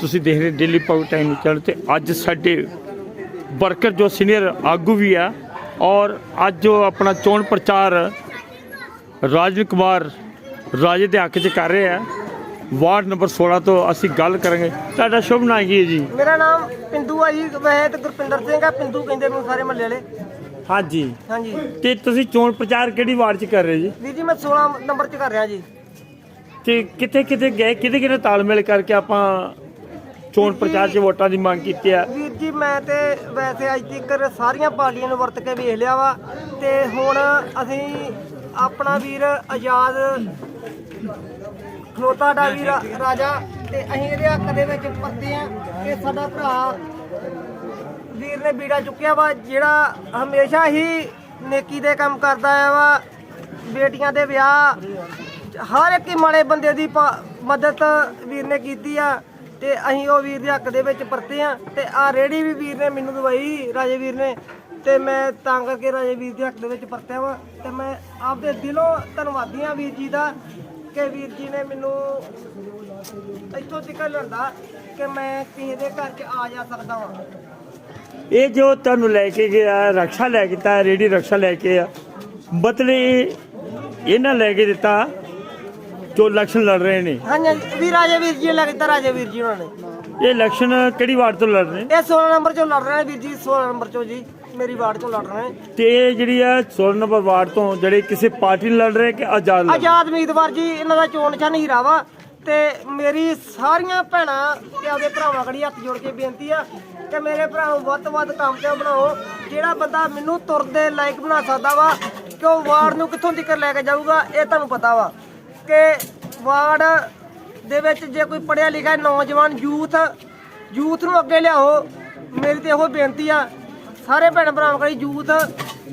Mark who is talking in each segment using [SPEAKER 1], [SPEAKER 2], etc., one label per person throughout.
[SPEAKER 1] ਤੁਸੀਂ ਦੇਖ ਰਹੇ ਡੇਲੀ ਪਾਉ ਟਾਈਮ ਚੈਨਲ ਤੇ। ਅੱਜ ਸਾਡੇ ਵਰਕਰ ਜੋ ਸੀਨੀਅਰ ਆਗੂ ਵੀ ਆ ਔਰ ਅੱਜ ਜੋ ਆਪਣਾ ਚੋਣ ਪ੍ਰਚਾਰ ਰਾਜਨ ਕੁਮਾਰ ਰਾਜੇ ਦੇ ਹੱਕ 'ਚ ਕਰ ਰਹੇ ਆ। ਵਾਰਡ ਨੰਬਰ 16 ਤੋਂ ਅਸੀਂ ਗੱਲ ਕਰਾਂਗੇ। ਤੁਹਾਡਾ ਸ਼ੁਭ ਨਾਮ ਕੀ ਹੈ ਜੀ?
[SPEAKER 2] ਮੇਰਾ ਨਾਮ ਪਿੰਦੂ ਆ ਜੀ। ਵੈਸੇ ਤੇ ਗੁਰਪਿੰਦਰ ਸਿੰਘ ਆ। ਪਿੰਦੂ ਕਹਿੰਦੇ ਮੈਨੂੰ ਸਾਰੇ ਮਹੱਲੇ ਵਾਲੇ।
[SPEAKER 1] ਹਾਂਜੀ।
[SPEAKER 2] ਹਾਂਜੀ।
[SPEAKER 1] ਤੇ ਤੁਸੀਂ ਚੋਣ ਪ੍ਰਚਾਰ ਕਿਹੜੀ ਵਾਰਡ 'ਚ ਕਰ ਰਹੇ ਜੀ?
[SPEAKER 2] ਵੀਰ ਜੀ ਮੈਂ 16 ਨੰਬਰ 'ਚ ਕਰ ਰਿਹਾ ਜੀ।
[SPEAKER 1] ਤੇ ਕਿੱਥੇ ਕਿੱਥੇ ਗਏ? ਕਿਹਦੇ ਕਿਹਦੇ ਤਾਲਮੇਲ ਕਰਕੇ ਆਪਾਂ ਚੋਣ ਪ੍ਰਚਾਰ 'ਚ ਵੋਟਾਂ ਦੀ ਮੰਗ ਕੀਤੀ ਆ।
[SPEAKER 2] ਵੀਰ ਜੀ, ਮੈਂ ਤੇ ਵੈਸੇ ਅੱਜ ਤੱਕ ਸਾਰੀਆਂ ਪਾਰਟੀਆਂ ਨੂੰ ਵਰਤ ਕੇ ਵੇਖ ਲਿਆ ਵਾ ਤੇ ਹੁਣ ਅਸੀਂ ਆਪਣਾ ਵੀਰ ਆਜ਼ਾਦ, ਖਲੋਤਾ ਦਾ ਵੀਰ ਰਾਜਾ ਤੇ ਅਸੀਂ ਇਹਦੇ ਹੱਕ ਦੇ ਵਿੱਚ ਪਰਤੇ ਆ ਕਿ ਸਾਡਾ ਭਰਾ ਵੀਰ ਨੇ ਬੀੜਾ ਚੁੱਕਿਆ ਵਾ, ਜਿਹੜਾ ਹਮੇਸ਼ਾ ਹੀ ਨੇਕੀ ਦੇ ਕੰਮ ਕਰਦਾ ਆ ਵਾ, ਬੇਟੀਆਂ ਦੇ ਵਿਆਹ, ਹਰ ਇੱਕ ਹੀ ਮਾੜੇ ਬੰਦੇ ਦੀ ਪਾ- ਮਦਦ ਵੀਰ ਨੇ ਕੀਤੀ ਆ। ਤੇ ਅਸੀਂ ਉਹ ਵੀਰ ਦੇ ਹੱਕ ਦੇ ਵਿੱਚ ਪਰਤੇ ਆ ਤੇ ਆ ਰੇੜੀ ਵੀ ਵੀਰ ਨੇ ਮੈਨੂੰ ਦਵਾਈ, ਰਾਜੇ ਵੀਰ ਨੇ। ਤੇ ਮੈਂ ਤਾਂ ਕਰਕੇ ਰਾਜੇ ਵੀਰ ਦੇ ਹੱਕ ਦੇ ਵਿੱਚ ਪਰਤਿਆ ਵਾ। ਤੇ ਮੈਂ ਆਪਦੇ ਦਿਲੋਂ ਧੰਨਵਾਦੀ ਆ ਵੀਰ ਜੀ ਦਾ ਕਿ ਵੀਰ ਜੀ ਨੇ ਮੈਨੂੰ ਇੱਥੋਂ ਤੱਕ ਲਿਆਂਦਾ ਕਿ ਮੈਂ ਕਿਸੇ ਦੇ ਘਰ 'ਚ ਆ ਜਾ ਸਕਦਾ ਵਾਂ।
[SPEAKER 1] ਇਹ ਜੋ ਤੁਹਾਨੂੰ ਲੈ ਕੇ ਗਿਆ, ਰਕਸ਼ਾ ਲੈ ਕੇ ਤਾ ਰੇਡੀ ਰਕਸ਼ਾ ਲੈ ਕੇ ਆ ਬਤਲੇ ਇਹਨਾਂ ਲੈ ਕੇ ਦਿੱਤਾ ਜੋ ਇਲੈਕਸ਼ਨ ਲੜ ਰਹੇ ਨੇ।
[SPEAKER 2] ਹਾਂਜੀ ਵੀ ਰਾਜੇ ਵੀਰ ਜੀ ਲੱਗਦਾ ਰਾਜੇ ਵੀਰ ਜੀ ਉਹਨਾਂ ਨੇ।
[SPEAKER 1] ਇਹ ਇਲੈਕਸ਼ਨ ਕਿਹੜੀ ਵਾਰਡ ਤੋਂ ਲੜ ਰਹੇ ਨੇ?
[SPEAKER 2] ਇਹ 16 ਨੰਬਰ ਚੋਂ ਲੜ ਰਹੇ ਨੇ ਵੀਰ ਜੀ 16 ਨੰਬਰ ਚੋਂ ਜੀ। ਮੇਰੀ ਵਾਰਡ ਚੋਂ ਲੜ ਰਹੇ ਨੇ।
[SPEAKER 1] ਤੇ ਇਹ ਜਿਹੜੀ ਆ 16 ਨੰਬਰ ਵਾਰਡ ਤੋਂ ਜਿਹੜੇ ਕਿਸੇ ਪਾਰਟੀ ਨਾਲ ਲੜ ਰਹੇ ਕਿ ਆਜ਼ਾਦ ਲੜ ਰਹੇ?
[SPEAKER 2] ਆਜ਼ਾਦ ਉਮੀਦਵਾਰ ਜੀ ਇਹਨਾਂ ਦਾ ਚੋਣ ਨਿਸ਼ਾਨ ਹੀਰਾ ਵਾ ਤੇ ਮੇਰੀ ਸਾਰੀਆਂ ਭੈਣਾਂ ਤੇ ਆਪਦੇ ਭਰਾਵਾਂ ਕੜੀ ਹੱਥ ਜੋੜ ਕੇ ਬੇਨਤੀ ਆ ਕਿ ਮੇਰੇ ਭਰਾ ਨੂੰ ਵੱਧ ਤੋਂ ਵੱਧ ਕੰਮ ਤੇ ਬਣਾਓ। ਜਿਹੜਾ ਬੰਦਾ ਮੈਨੂੰ ਤੁਰਦੇ ਲਾਇਕ ਬਣਾ ਸਕਦਾ ਵਾ ਕਿ ਉਹ ਵਾਰਡ ਨੂੰ ਕਿੱਥੋਂ ਤੱਕ ਲੈ ਕੇ ਜਾਊਗਾ ਇਹ ਤੁਹਾਨੂੰ ਪਤਾ ਵਾ। ਕਿ ਵਾਰਡ ਦੇ ਵਿੱਚ ਜੇ ਕੋਈ ਪੜਿਆ ਲਿਖਿਆ ਨੌਜਵਾਨ ਯੂਥ ਯੂਥ ਨੂੰ ਅੱਗੇ ਲਿਆਓ, ਮੇਰੀ ਤੇ ਇਹੋ ਬੇਨਤੀ ਆ। ਸਾਰੇ ਭੈਣ ਭਰਾਵਾਂ ਕੜੀ ਯੂਥ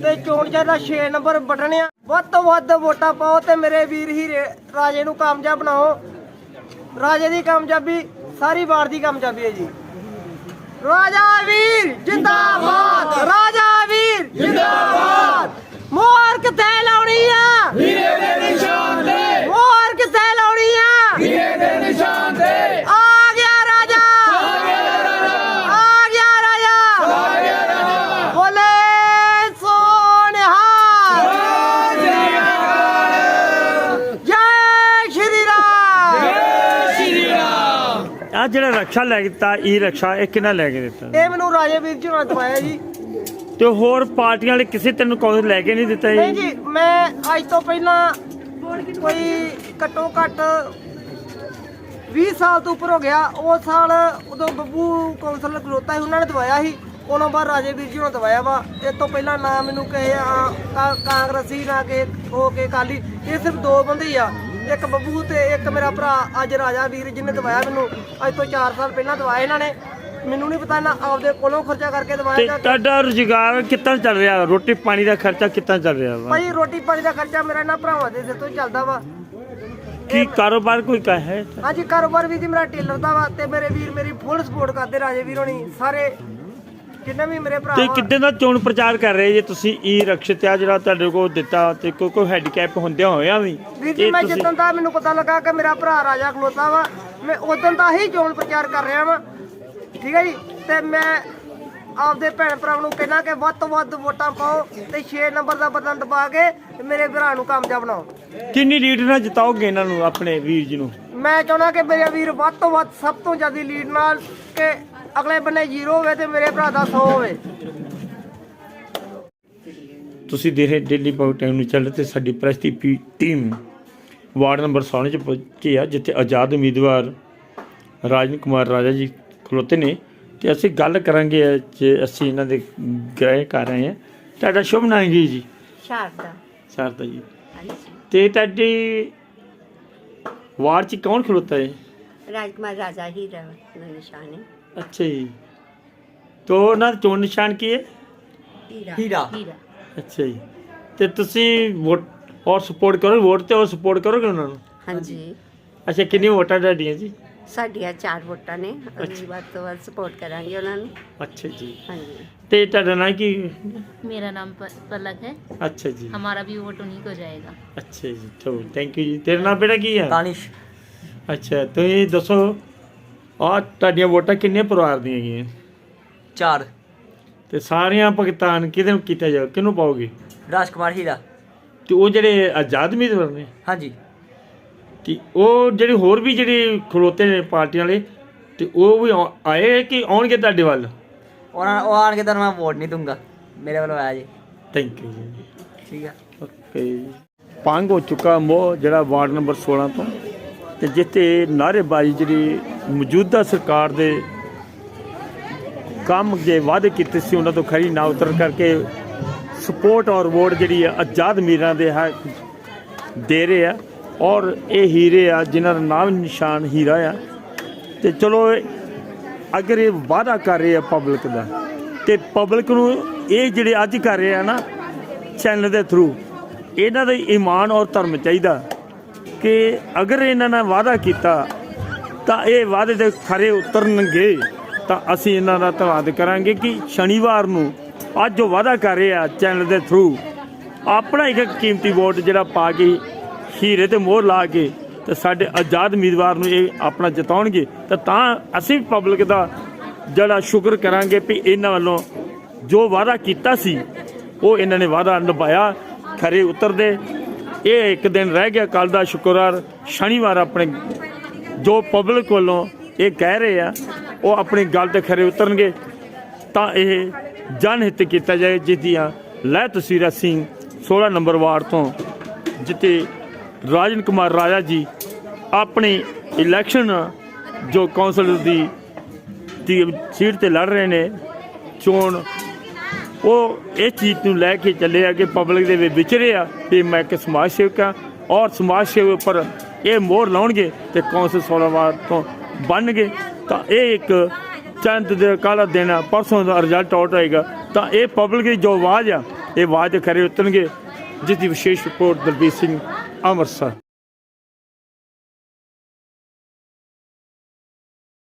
[SPEAKER 2] ਤੇ ਚੋਣ ਚਾਹਦਾ 6 ਨੰਬਰ ਬਟਨ ਆ। ਵੱਧ ਤੋਂ ਵੱਧ ਵੋਟਾਂ ਪਾਓ ਤੇ ਮੇਰੇ ਵੀਰ ਹੀ ਰਾਜੇ ਨੂੰ ਕਾਮਯਾਬ ਬਣਾਓ। ਰਾਜੇ ਦੀ ਕਾਮਯਾਬੀ, ਸਾਰੀ ਵਾਰ ਦੀ ਕਾਮਯਾਬੀ ਹੈ ਜੀ। ਰਾਜਾ ਵੀਰ ਜਿੰਦਾਬਾਦ! ਰਾਜਾ ਵੀਰ ਜਿੰਦਾਬਾਦ ਮੋਹਰ ਕਿੱਥੇ ਲਾਉਣੀ ਆ ਵੀਰੇ ਦੇ ਨਿਸ਼ਾਨ ਤੇ ਮੋਹਰ ਕਿੱਥੇ ਲਾਉਣੀ ਆ ਵੀਰੇ ਦੇ ਨਿਸ਼ਾਨ ਤੇ ਆ ਗਿਆ ਰਾਜਾ ਆ ਗਿਆ ਰਾਜਾ ਆ ਗਿਆ ਰਾਜਾ ਆ ਗਿਆ ਰਾਜਾ ਬੋਲੇ ਸੋਨਿਹਾ ਜੈ ਸ਼੍ਰੀ ਰਾਮ
[SPEAKER 1] ਆ ਜਿਹੜਾ ਰਕਸ਼ਾ ਲੈ ਕੇ ਦਿੱਤਾ ਈ ਰਕਸ਼ਾ ਇਹ ਕਿਹਨਾਂ ਲੈ ਕੇ ਦਿੱਤਾ?
[SPEAKER 2] ਇਹ ਮੈਨੂੰ ਰਾਜੇ ਵੀਰ ਜੀ ਨੇ ਦਵਾਇਆ ਜੀ।
[SPEAKER 1] ਤੇ ਹੋਰ ਪਾਰਟੀਆਂ ਵਾਲੇ ਕਿਸੇ ਤੈਨੂੰ ਕੋਈ ਲੈ ਕੇ ਨਹੀਂ ਦਿੱਤਾ
[SPEAKER 2] ਨਹੀਂ
[SPEAKER 1] ਜੀ
[SPEAKER 2] ਜੀ ਮੈਂ ਅੱਜ ਤੋਂ ਪਹਿਲਾਂ ਕੋਈ ਘੱਟੋ ਘੱਟ 20 ਸਾਲ ਤੋਂ ਉੱਪਰ ਹੋ ਗਿਆ। ਉਹ ਸਾਲ ਉਦੋਂ ਬੱਬੂ ਕੌਂਸਲਰ ਖਲੋਤਾ ਸੀ ਉਹਨਾਂ ਨੇ ਦਵਾਇਆ ਸੀ। ਉਹਨਾਂ ਬਾਅਦ ਰਾਜੇ ਵੀਰ ਜੀ ਨੂੰ ਦਵਾਇਆ ਵਾ। ਇਸ ਤੋਂ ਪਹਿਲਾਂ ਨਾ ਮੈਨੂੰ ਕਹੇ ਕਾਂਗਰਸੀ ਨਾ ਕਿ ਹੋ ਕੇ ਕਾਲੀ ਇਹ ਸਿਰਫ ਦੋ ਬੰਦੇ ਹੀ ਆ। ਇੱਕ ਬੱਬੂ ਤੇ ਇੱਕ ਮੇਰਾ ਭਰਾ ਅੱਜ ਰਾਜਾ ਵੀਰ ਜੀ ਨੇ ਦਵਾਇਆ ਮੈਨੂੰ ਅੱਜ ਤੋਂ 4 ਸਾਲ ਪਹਿਲਾਂ ਦਵਾਇਆ ਇਹਨਾਂ ਨੇ। ਮੈਨੂੰ ਨਹੀਂ ਪਤਾ ਨਾ ਆਪਦੇ ਕੋਲੋਂ ਖਰਚਾ ਕਰਕੇ
[SPEAKER 1] ਤੇ
[SPEAKER 2] ਦਵਾਇਆ ਜਾਂ
[SPEAKER 1] ਤੁਹਾਡਾ ਰੁਜ਼ਗਾਰ ਕਿੱਦਾਂ ਚੱਲ ਰਿਹਾ? ਰੋਟੀ ਪਾਣੀ ਦਾ ਖਰਚਾ ਕਿੱਦਾਂ ਚੱਲ ਰਿਹਾ ਵਾ?
[SPEAKER 2] ਭਾਈ ਰੋਟੀ ਪਾਣੀ ਦਾ ਖਰਚਾ ਮੇਰਾ ਇਹਨਾਂ ਭਰਾਵਾਂ ਦੇ ਸਿਰ ਤੋਂ ਹੀ ਚੱਲਦਾ ਵਾ।
[SPEAKER 1] ਕੀ ਕਾਰੋਬਾਰ ਕੋਈ ਕਾ ਹੈ
[SPEAKER 2] ਹਾਂਜੀ ਕਾਰੋਬਾਰ ਵੀ ਜੀ ਮੇਰਾ ਟੇਲਰ ਦਾ ਵਾ ਤੇ ਮੇਰੇ ਵੀਰ ਮੇਰੀ ਫੁੱਲ ਸਪੋਰਟ ਕਰਦੇ ਰਾਜੇ ਵੀਰ ਹੋਣੀ ਸਾਰੇ ਜਿੰਨੇ ਵੀ ਮੇਰੇ ਭਰਾ
[SPEAKER 1] ਤੇ ਕਿੱਦਾਂ ਦਾ ਚੋਣ ਪ੍ਰਚਾਰ ਕਰ ਰਹੇ ਜੇ ਤੁਸੀਂ ਈ ਰਕਸ਼ਾ ਤੇ ਆ ਜਿਹੜਾ ਤੁਹਾਡੇ ਕੋਲ ਦਿੱਤਾ ਤੇ ਕੋਈ ਕੋਈ ਹੈਂਡੀਕੈਪ ਹੁੰਦਿਆਂ ਹੋਇਆ ਵੀ?
[SPEAKER 2] ਵੀਰ ਜੀ
[SPEAKER 1] ਇਹ
[SPEAKER 2] ਮੈਂ
[SPEAKER 1] ਤੁਸੀਂ-
[SPEAKER 2] ਜਿੱਦਣ ਦਾ ਮੈਨੂੰ ਪਤਾ ਲੱਗਾ ਕਿ ਮੇਰਾ ਭਰਾ ਰਾਜਾ ਖਲੋਤਾ ਵਾ ਮੈਂ ਉਦੋਂ ਦਾ ਹੀ ਚੋਣ ਪ੍ਰਚਾਰ ਕਰ ਰਿਹਾ ਵਾਂ। ਠੀਕ ਹੈ ਜੀ? ਤੇ ਮੈਂ ਆਪਦੇ ਭੈਣ ਭਰਾਵਾਂ ਨੂੰ ਕਹਿਣਾ ਕਿ ਵੱਧ ਤੋਂ ਵੱਧ ਵੋਟਾਂ ਪਾਓ ਤੇ 6 ਨੰਬਰ ਦਾ ਬਟਨ ਦਬਾ ਕੇ ਤੇ ਮੇਰੇ ਭਰਾ ਨੂੰ ਕਾਮਯਾਬ ਬਣਾਓ।
[SPEAKER 1] ਕਿੰਨੀ ਲੀਡ ਨਾਲ ਜਿਤਾਓਗੇ ਇਹਨਾਂ ਨੂੰ ਆਪਣੇ ਵੀਰ ਜੀ ਨੂੰ?
[SPEAKER 2] ਮੈਂ ਚਾਹੁੰਦਾ ਕਿ ਮੇਰੇ ਵੀਰ ਵੱਧ ਤੋਂ ਵੱਧ ਸਭ ਤੋਂ ਜ਼ਿਆਦਾ ਲੀਡ ਨਾਲ ਕਿ ਅਗਲੇ ਬੰਨੇ ਜ਼ੀਰੋ ਹੋਵੇ ਤੇ ਮੇਰੇ ਭਰਾ ਦਾ 100 ਹੋਵੇ।
[SPEAKER 1] ਤੁਸੀਂ ਦੇਖ ਰਹੇ ਡੇਲੀ ਪਾਉ ਟਾਈਮ ਨੂੰ ਚੱਲ ਤੇ ਸਾਡੀ ਪ੍ਰੈਸ ਦੀ ਪੀ- ਟੀਮ ਵਾਰਡ ਨੰਬਰ 16 ਚ ਪਹੁੰਚੀ ਆ ਜਿੱਥੇ ਆਜ਼ਾਦ ਉਮੀਦਵਾਰ ਰਾਜਨ ਕੁਮਾਰ ਰਾਜਾ ਜੀ ਖਲੋਤੇ ਨੇ। ਤੇ ਅਸੀਂ ਗੱਲ ਕਰਾਂਗੇ ਜੇ ਅਸੀਂ ਇਹਨਾਂ ਦੇ ਗ੍ਰਹਿ ਕਰ ਰਹੇ ਹਾਂ ਤੁਹਾਡਾ ਸ਼ੁਭ ਨਾਮ ਕੀ ਜੀ?
[SPEAKER 3] ਸ਼ਾਰਦਾ।
[SPEAKER 1] ਸਰਦਾ ਜੀ। ਤੇ ਤੁਹਾਡੀ ਵਾਰਡ ਚ ਕੌਣ ਖਲੋਤਾ ਹੈ?
[SPEAKER 3] ਰਾਜਕੁਮਾਰ ਰਾਜਾ ਹੀ ਦਾ ਨਿਸ਼ਾਨ ਹੈ
[SPEAKER 1] ਅੱਛਾ ਜੀ ਤੋ ਉਹਨਾਂ ਦਾ ਚੋਣ ਨਿਸ਼ਾਨ ਕੀ ਹੈ
[SPEAKER 3] ਹੀਰਾ
[SPEAKER 2] ਹੀਰਾ।
[SPEAKER 3] ਹੀਰਾ
[SPEAKER 1] ਅੱਛਾ ਜੀ ਤੇ ਤੁਸੀਂ ਵੋਟ ਔਰ ਸਪੋਰਟ ਕਰੋ ਵੋਟ ਤੇ ਔਰ ਸਪੋਰਟ ਕਰੋਗੇ ਉਹਨਾਂ ਨੂੰ
[SPEAKER 3] ਹਾਂਜੀ
[SPEAKER 1] ਅੱਛਾ ਕਿੰਨੀ ਵੋਟਾਂ ਤੁਹਾਡੀਆਂ ਜੀ
[SPEAKER 3] ਸਾਡੀਆਂ ਚਾਰ ਵੋਟਾਂ ਨੇ ਅਸੀਂ ਵੱਧ ਤੋਂ ਵੱਧ ਸਪੋਰਟ ਕਰਾਂਗੇ ਉਹਨਾਂ ਨੂੰ
[SPEAKER 1] ਅੱਛਾ ਜੀ
[SPEAKER 3] ਹਾਂਜੀ
[SPEAKER 1] ਤੇ ਤੁਹਾਡਾ ਨਾਂ ਕੀ
[SPEAKER 4] मेरा नाम प- पलक है
[SPEAKER 1] ਅੱਛਾ ਜੀ
[SPEAKER 4] हमारा भी वोट उन्हीं को जाएगा
[SPEAKER 1] ਅੱਛਾ ਜੀ ਚਲੋ ਥੈਂਕ ਯੂ ਜੀ ਤੇਰਾ ਨਾਮ ਬੇਟਾ ਕੀ ਹੈ
[SPEAKER 2] ਦਾਨਿਸ਼
[SPEAKER 1] ਅੱਛਾ ਤੁਸੀਂ ਦੱਸੋ ਆ ਤੁਹਾਡੀਆਂ ਵੋਟਾਂ ਕਿੰਨੇ ਪਰਿਵਾਰ ਦੀਆਂ ਹੈਗੀਆਂ?
[SPEAKER 5] ਚਾਰ।
[SPEAKER 1] ਤੇ ਸਾਰੀਆਂ ਭੁਗਤਾਨ ਕਿਹਦੇ ਨੂੰ ਕੀਤਾ ਜਾਵੇ ਕਿਹਨੂੰ ਪਾਓਗੇ?
[SPEAKER 5] ਰਾਜ ਕੁਮਾਰ ਹੀਰਾ।
[SPEAKER 1] ਤੇ ਉਹ ਜਿਹੜੇ ਆਜ਼ਾਦ ਉਮੀਦਵਾਰ ਨੇ?
[SPEAKER 5] ਹਾਂਜੀ।
[SPEAKER 1] ਕਿ ਉਹ ਜਿਹੜੇ ਹੋਰ ਵੀ ਜਿਹੜੇ ਖਲੋਤੇ ਨੇ ਪਾਰਟੀਆਂ ਵਾਲੇ ਤੇ ਉਹ ਵੀ ਆਉ- ਆਏ ਕਿ ਆਉਣਗੇ ਤੁਹਾਡੇ ਵੱਲ?
[SPEAKER 5] ਉਹਨਾਂ ਉਹ ਆਣ ਕੇ ਤੁਹਾਨੂੰ ਮੈਂ ਵੋਟ ਨਹੀਂ ਦੂੰਗਾ ਮੇਰੇ ਵੱਲੋਂ ਆਇਆ ਜੀ।
[SPEAKER 1] ਥੈਂਕ ਯੂ ਜੀ।
[SPEAKER 5] ਠੀਕ ਹੈ
[SPEAKER 1] ਓਕੇ ਪੰਗ ਹੋ ਚੁੱਕਾ ਮੋਹ ਜਿਹੜਾ ਵਾਰਡ ਨੰਬਰ 16 ਤੋਂ। ਤੇ ਜਿੱਥੇ ਨਾਅਰੇਬਾਜ਼ੀ ਜਿਹੜੀ ਮੌਜੂਦਾ ਸਰਕਾਰ ਦੇ ਕੰਮ ਦੇ ਵਾਅਦੇ ਕੀਤੇ ਸੀ, ਉਹਨਾਂ ਤੋਂ ਖਰੀ ਨਾ ਉਤਰ ਕਰਕੇ ਸਪੋਰਟ ਔਰ ਵੋਟ ਜਿਹੜੀ ਆ, ਆਜ਼ਾਦ ਮੀਰਾਂ ਦੇ ਹੱਕ ਦੇ ਰਹੇ ਆ ਔਰ ਇਹ ਹੀਰੇ ਆ, ਜਿਨ੍ਹਾਂ ਦਾ ਨਾਮ ਨਿਸ਼ਾਨ ਹੀਰਾ ਆ। ਤੇ ਚਲੋ, ਅਗਰ ਇਹ ਵਾਅਦਾ ਕਰ ਰਹੇ ਆ ਪਬਲਿਕ ਦਾ, ਤੇ ਪਬਲਿਕ ਨੂੰ ਇਹ ਜਿਹੜੇ ਅੱਜ ਕਰ ਰਹੇ ਆ ਨਾ ਚੈਨਲ ਦੇ ਥਰੂ ਇਹਨਾਂ ਦਾ ਈਮਾਨ ਔਰ ਧਰਮ ਚਾਹੀਦਾ। ਕਿ ਅਗਰ ਇਹਨਾਂ ਨੇ ਵਾਅਦਾ ਕੀਤਾ, ਤਾਂ ਇਹ ਵਾਅਦੇ ਦੇ ਖਰੇ ਉਤਰਨਗੇ। ਤਾਂ ਅਸੀਂ ਇਹਨਾਂ ਦਾ ਧੰਨਵਾਦ ਕਰਾਂਗੇ ਕਿ ਸ਼ਨੀਵਾਰ ਨੂੰ ਅੱਜ ਜੋ ਵਾਅਦਾ ਕਰ ਰਹੇ ਆ ਚੈਨਲ ਦੇ ਥਰੂ ਆਪਣਾ ਇੱਕ ਕੀਮਤੀ ਵੋਟ ਜਿਹੜਾ ਪਾ ਕੇ ਹੀਰੇ ਤੇ ਮੋਹਰ ਲਾ ਕੇ ਤੇ ਸਾਡੇ ਆਜ਼ਾਦ ਉਮੀਦਵਾਰ ਨੂੰ ਇਹ ਆਪਣਾ ਜਿਤਾਉਣਗੇ, ਤਾਂ ਤਾਂ ਅਸੀਂ ਪਬਲਿਕ ਦਾ ਜਿਹੜਾ ਸ਼ੁਕਰ ਕਰਾਂਗੇ ਵੀ ਇਹਨਾਂ ਵੱਲੋਂ ਜੋ ਵਾਅਦਾ ਕੀਤਾ ਸੀ, ਉਹ ਇਹਨਾਂ ਨੇ ਵਾਅਦਾ ਨਿਭਾਇਆ, ਖਰੇ ਉਤਰਦੇ। ਇਹ ਇੱਕ ਦਿਨ ਰਹਿ ਗਿਆ ਕੱਲ ਦਾ ਸ਼ੁੱਕਰਵਾਰ, ਸ਼ਨੀਵਾਰ ਆਪਣੇ ਜੋ ਪਬਲਿਕ ਵੱਲੋਂ ਇਹ ਕਹਿ ਰਹੇ ਆ, ਉਹ ਆਪਣੀ ਗੱਲ ਤੇ ਖਰੇ ਉਤਰਨਗੇ। ਤਾਂ ਇਹ ਜਨ ਹਿੱਤ ਕੀਤਾ ਜਾਏ, ਜਿਸ ਦੀਆਂ ਲੈ ਤਸਵੀਰਾਂ ਸਿੰਘ 16 ਨੰਬਰ ਵਾਰਡ ਤੋਂ ਜਿੱਤੇ ਰਾਜਨ ਕੁਮਾਰ ਰਾਜਾ ਜੀ ਆਪਣੀ ਇਲੈਕਸ਼ਨ ਜੋ ਕੌਂਸਲ ਦੀ ਸੀਟ ਤੇ ਲੜ ਰਹੇ ਨੇ, ਚੋਣ ਉਹ ਇਹ ਚੀਜ਼ ਨੂੰ ਲੈ ਕੇ ਚੱਲੇ ਆ ਕਿ ਪਬਲਿਕ ਦੇ ਵਿੱਚ ਵਿਚਰੇ ਆ ਕਿ ਮੈਂ ਇੱਕ ਸਮਾਜ ਸੇਵਕ ਆ ਔਰ ਸਮਾਜ ਸੇਵਾ ਉੱਪਰ ਇਹ ਮੋਹਰ ਲਾਉਣਗੇ ਤੇ ਕੌਂਸਲ 16 ਵਾਰ ਤੋਂ ਬਣਨਗੇ। ਤਾਂ ਇਹ ਇੱਕ ਚੰਦ ਦੇ ਕਾਲਾ ਦਿਨ ਆ? ਪਰਸੋਂ ਦਾ ਰਿਜ਼ਲਟ ਆਊਟ ਹੋਏਗਾ। ਤਾਂ ਇਹ ਪਬਲਿਕ ਦੀ ਜੋ ਆਵਾਜ਼ ਆ, ਇਹ ਆਵਾਜ਼ ਖਰੇ ਉਤਰਨਗੇ। ਜਿਸ ਦੀ ਵਿਸ਼ੇਸ਼ ਰਿਪੋਰਟ ਦਲਬੀਰ ਸਿੰਘ ਅੰਮ੍ਰਿਤਸਰ।